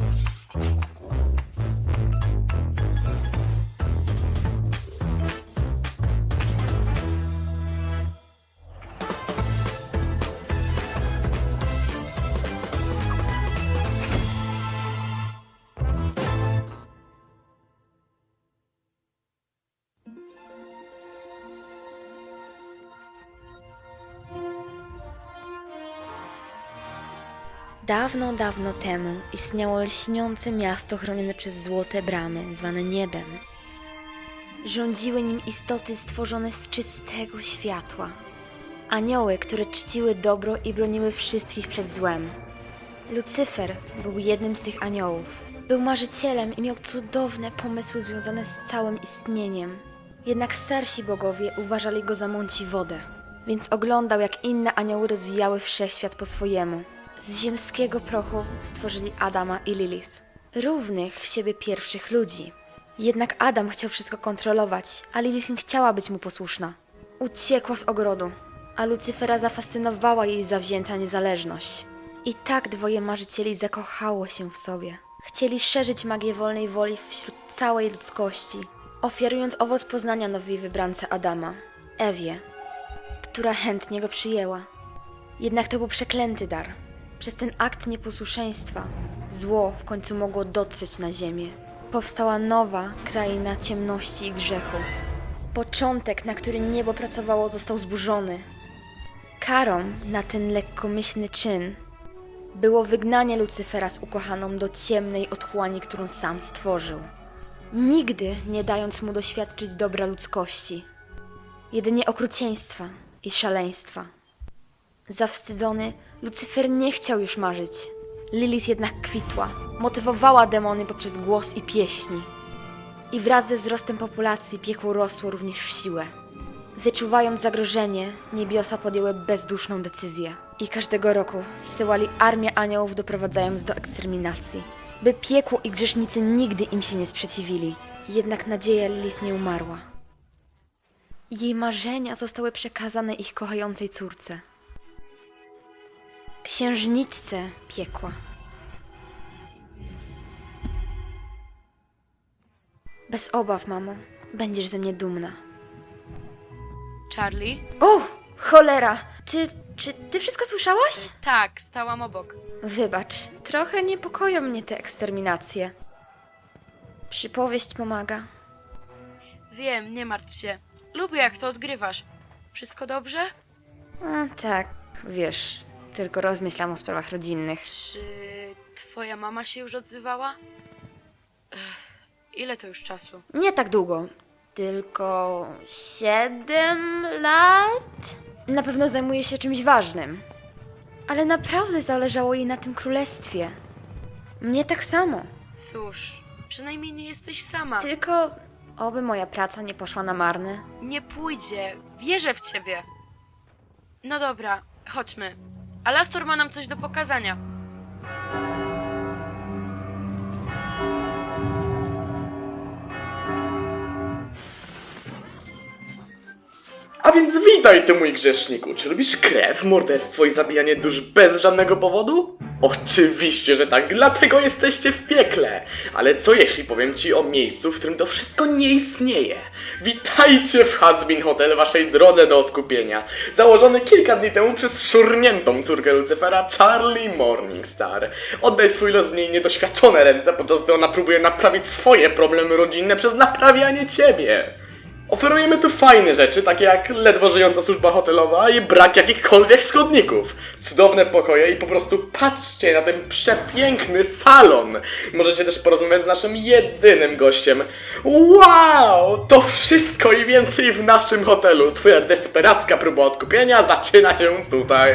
you. Dawno, dawno temu istniało lśniące miasto chronione przez złote bramy, zwane niebem. Rządziły nim istoty stworzone z czystego światła. Anioły, które czciły dobro i broniły wszystkich przed złem. Lucyfer był jednym z tych aniołów. Był marzycielem i miał cudowne pomysły związane z całym istnieniem. Jednak starsi bogowie uważali go za mąci wodę, więc oglądał jak inne anioły rozwijały wszechświat po swojemu. Z ziemskiego prochu stworzyli Adama i Lilith, równych siebie pierwszych ludzi. Jednak Adam chciał wszystko kontrolować, a Lilith nie chciała być mu posłuszna. Uciekła z ogrodu, a Lucyfera zafascynowała jej zawzięta niezależność. I tak dwoje marzycieli zakochało się w sobie. Chcieli szerzyć magię wolnej woli wśród całej ludzkości, ofiarując owoc poznania nowej wybrance Adama, Ewie, która chętnie go przyjęła. Jednak to był przeklęty dar. Przez ten akt nieposłuszeństwa zło w końcu mogło dotrzeć na ziemię. Powstała nowa kraina ciemności i grzechu. Początek, na który niebo pracowało, został zburzony. Karą na ten lekkomyślny czyn było wygnanie Lucyfera z ukochaną do ciemnej otchłani, którą sam stworzył. Nigdy nie dając mu doświadczyć dobra ludzkości, jedynie okrucieństwa i szaleństwa. Zawstydzony, Lucyfer nie chciał już marzyć. Lilith jednak kwitła, motywowała demony poprzez głos i pieśni. I wraz ze wzrostem populacji piekło rosło również w siłę. Wyczuwając zagrożenie, niebiosa podjęły bezduszną decyzję. I każdego roku zsyłali armię aniołów, doprowadzając do eksterminacji. By piekło i grzesznicy nigdy im się nie sprzeciwili. Jednak nadzieja Lilith nie umarła. Jej marzenia zostały przekazane ich kochającej córce. Księżniczce piekła. Bez obaw, mamo. Będziesz ze mnie dumna. Charlie? O, cholera! Ty, czy ty wszystko słyszałaś? Tak, stałam obok. Wybacz, trochę niepokoją mnie te eksterminacje. Przypowieść pomaga. Wiem, nie martw się. Lubię jak to odgrywasz. Wszystko dobrze? A, tak, wiesz, tylko rozmyślam o sprawach rodzinnych. Czy twoja mama się już odzywała? Ech, ile to już czasu? Nie tak długo, tylko siedem lat. Na pewno zajmuje się czymś ważnym. Ale naprawdę zależało jej na tym królestwie. Mnie tak samo. Cóż, przynajmniej nie jesteś sama. Tylko oby moja praca nie poszła na marne. Nie pójdzie. Wierzę w ciebie. No dobra, chodźmy. Alastor ma nam coś do pokazania. Więc witaj ty mój grzeszniku. Czy lubisz krew, morderstwo i zabijanie dusz bez żadnego powodu? Oczywiście, że tak, dlatego jesteście w piekle. Ale co jeśli powiem ci o miejscu, w którym to wszystko nie istnieje? Witajcie w Hasbin Hotel, waszej drodze do skupienia. Założony kilka dni temu przez szurniętą córkę Lucifera, Charlie Morningstar. Oddaj swój los w niej niedoświadczone ręce, podczas gdy ona próbuje naprawić swoje problemy rodzinne przez naprawianie ciebie. Oferujemy tu fajne rzeczy, takie jak ledwo żyjąca służba hotelowa i brak jakichkolwiek szkodników. Cudowne pokoje i po prostu patrzcie na ten przepiękny salon. Możecie też porozmawiać z naszym jedynym gościem. Wow! To wszystko i więcej w naszym hotelu. Twoja desperacka próba odkupienia zaczyna się tutaj.